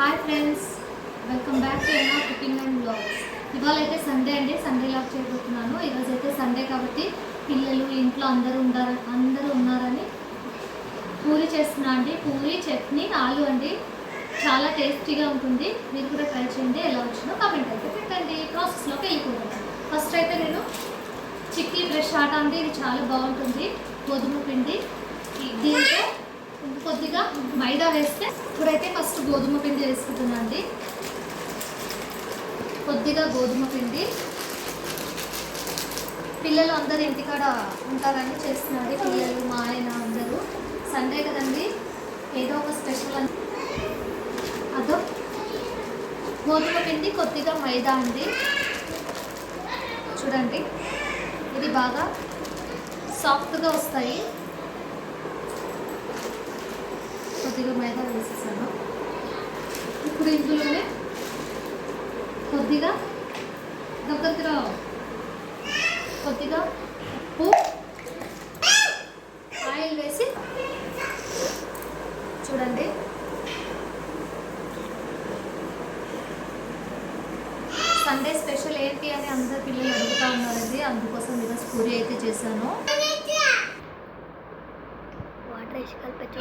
Hi friends welcome back to ఎనా cooking and blogs ఇవాళ అయితే Sunday అండి. సండే లాగ్ చేయబోతున్నాను. ఈరోజు అయితే సండే కాబట్టి పిల్లలు ఇంట్లో అందరూ ఉండారు అందరూ ఉన్నారని పూరి చేస్తున్నా అండి. పూరి చట్నీ ఆలు అండి. చాలా టేస్టీగా ఉంటుంది. మీరు కూడా ట్రై చేయండి. ఎలా వచ్చిందో కామెంట్ అయితే పెట్టండి. ప్రాసెస్లోకి వెళ్ళిపోతాను ఫస్ట్ అయితే నేను చిక్కీ ఫ్రెష్ ఆట అండి. ఇది చాలా బాగుంటుంది. గోధుమ పిండి. దీంతో మైదా వేస్తే ఇప్పుడైతే ఫస్ట్ గోధుమ పిండి వేసుకుంటున్నా అండి కొద్దిగా గోధుమ పిండి. పిల్లలు అందరు ఇంటికాడ ఉంటారని చేస్తున్నారు. పిల్లలు మా ఆయన అందరూ. సండే కదండి. ఏదో ఒక స్పెషల్ అని. అదో. గోధుమ పిండి కొద్దిగా మైదా అండి. చూడండి. ఇది బాగా సాఫ్ట్గా వస్తాయి. కొద్దిగా మైదా వేసేసాను. ఇప్పుడు ఇందులోనే కొద్దిగా దగ్గరికి కొద్దిగా ఉప్పు ఆయిల్ వేసి చూడండి. సండే స్పెషల్ ఏంటి అని అందరు పిల్లలు అడుగుతా ఉన్నారండి. అందుకోసం ఈరోజు పూరి అయితే చేశాను. వాటర్ వేసి కలిపచ్చు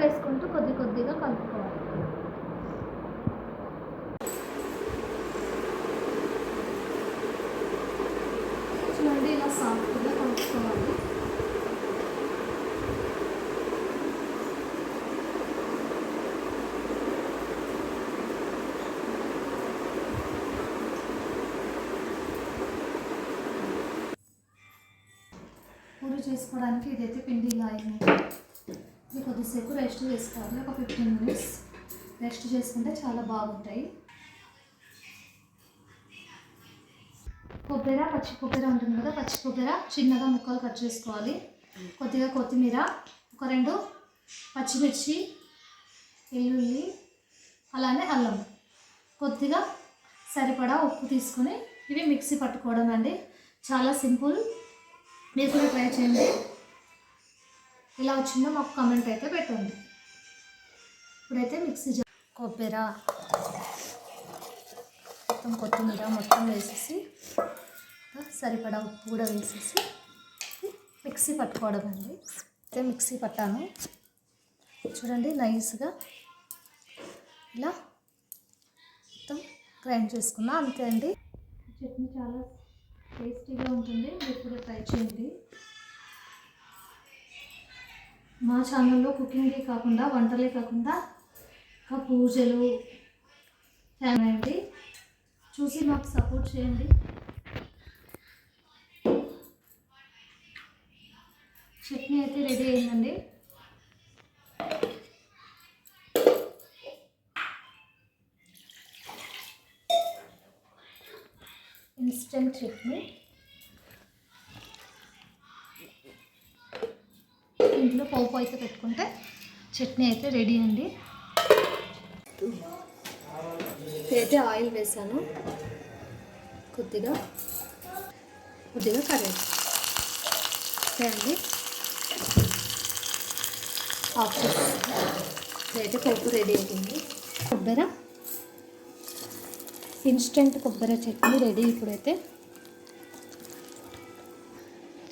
వాటర్ వేసుకుంటూ కొద్ది కొద్దిగా కలుపుకోవాలి. చూడండి ఇలా సాఫ్ట్గా కలుపుకోవాలి. పూరి చేసుకోవడానికి ఇదైతే పిండి ఇలా ఇది కొద్దిసేపు రెస్ట్ చేసుకోవాలి. ఒక ఫిఫ్టీన్ మినిట్స్ రెస్ట్ చేసుకుంటే చాలా బాగుంటాయి. కొబ్బరి పచ్చి కొబ్బరి ఉంటుంది కదా పచ్చి కొబ్బరి చిన్నగా ముక్కలు కట్ చేసుకోవాలి. కొద్దిగా కొత్తిమీర ఒక రెండు పచ్చిమిర్చి వెల్లుల్లి అలానే అల్లం. కొద్దిగా సరిపడా ఉప్పు తీసుకొని ఇవి మిక్సీ పట్టుకోవడం అండి. చాలా సింపుల్. మీరు కూడా ట్రై చేయండి. ఇలా వచ్చిందో మాకు కమెంట్ అయితే పెట్టండి. ఇప్పుడైతే మిక్సీ జా కొబ్బెర మొత్తం కొత్తిమీర మొత్తం వేసేసి సరిపడా ఉప్పు కూడా వేసేసి మిక్సీ పట్టుకోవడం అండి. అయితే మిక్సీ పట్టాను. చూడండి నైస్గా ఇలా మొత్తం గ్రైండ్ చేసుకున్నా అంతే అండి. చట్నీ చాలా టేస్టీగా ఉంటుంది. మీరు కూడా ట్రై చేయండి. మా ఛానల్లో కుకింగే కాకుండా వంటలే కాకుండా ఇంకా పూజలు అండి? చూసి మాకు సపోర్ట్ చేయండి. చట్నీ అయితే రెడీ అయిందండి. ఇన్స్టెంట్ చట్నీ. ఇంట్లో పోపు అయితే పెట్టుకుంటే చట్నీ అయితే రెడీ అండి. అయితే ఆయిల్ వేసాను. కొద్దిగా కొద్దిగా కర్రీ. అండి. ఆఫ్ అయితే పోపు రెడీ అవుతుంది కొబ్బరి. ఇన్స్టెంట్ కొబ్బరి చట్నీ రెడీ ఇప్పుడైతే.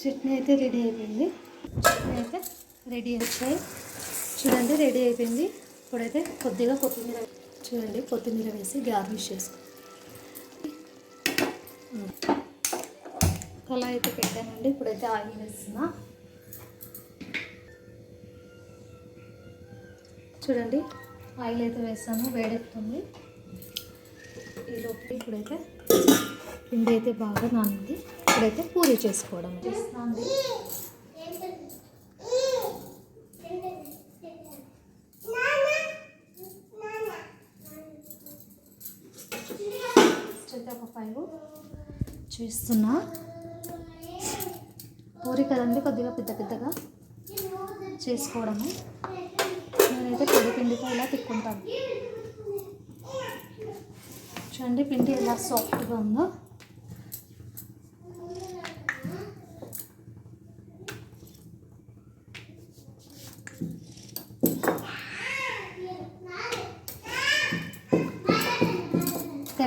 చట్నీ అయితే రెడీ అయిపోయింది. అయితే రెడీ వచ్చాయి చూడండి రెడీ అయిపోయింది. ఇప్పుడైతే కొద్దిగా కొత్తిమీర చూడండి కొత్తిమీర వేసి గార్నిష్ చేసుకో కళాయి అయితే పెట్టానండి. ఇప్పుడైతే ఆయిల్ వేస్తున్నా. చూడండి ఆయిల్ అయితే వేస్తాను వేడెక్కుతుంది. ఈలోపు ఇప్పుడైతే పిండి అయితే బాగా నానింది. ఇప్పుడైతే పూరి చేసుకోవడం. చేస్తాను అయితే ఒక ఫైవ్ చేస్తున్నా. పూరి కదండి కొద్దిగా పెద్ద పెద్దగా చేసుకోవడము. నేనైతే పొడి పిండితో ఇలా తిక్కుంటాను. చూడండి పిండి ఎలా సాఫ్ట్గా ఉందో.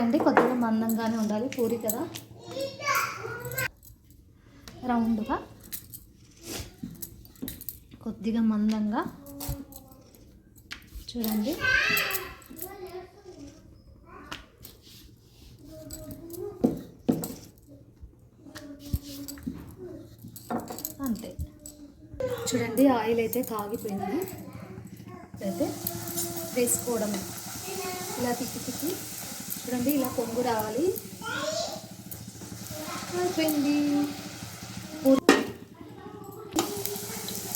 అండి కొద్దిగా మందంగానే ఉండాలి పూరి కదా. రౌండ్గా. కొద్దిగా మందంగా. చూడండి. అంతే. చూడండి ఆయిల్ అయితే కాగిపోయింది. అయితే వేసుకోవడమే. ఇలా తిప్పి తిప్పి. చూడండి ఇలా పొంగు రావాలి. అయిపోయింది. పూరి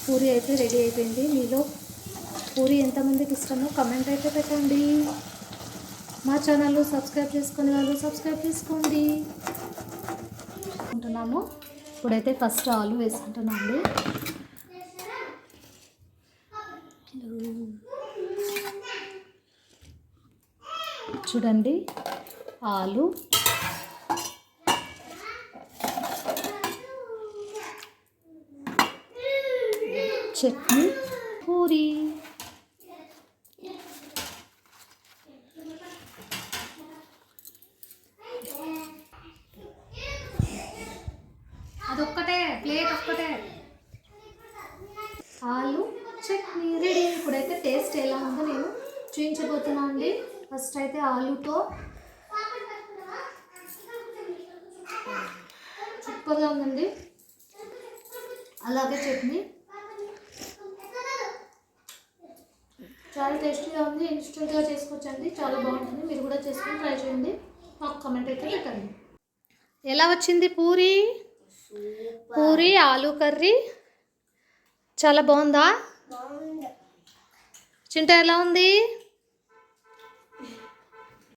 పూరి అయితే రెడీ అయిపోయింది. మీలో పూరి ఎంతమందికి ఇష్టమో కమెంట్ అయితే పెట్టండి. మా ఛానల్ సబ్స్క్రైబ్ చేసుకునే వాళ్ళు సబ్స్క్రైబ్ చేసుకోండి. అనుకుంటున్నాము ఇప్పుడైతే ఫస్ట్ ఆలు వేసుకుంటున్నాము. చూడండి. ఆలు. చట్నీ పూరి. అదొక్కటే ప్లేట్ ఒక్కటే. ఆలు చట్నీ రెడీ. ఇప్పుడైతే టేస్ట్ ఎలా ఉందో నేను చూపించబోతున్నా అండి. ఫస్ట్ అయితే ఆలుతో సూపర్గా ఉందండి. అలాగే చట్నీ. చాలా టేస్టీగా ఉంది ఇన్స్టెంట్గా చేసుకోవచ్చండి చాలా బాగుంటుంది. మీరు కూడా చేసుకొని ట్రై చేయండి. మాకు కమెంట్ అయితే పెట్టండి. ఎలా వచ్చింది పూరి? పూరి ఆలు కర్రీ. చాలా బాగుందా? చింట ఎలా ఉంది?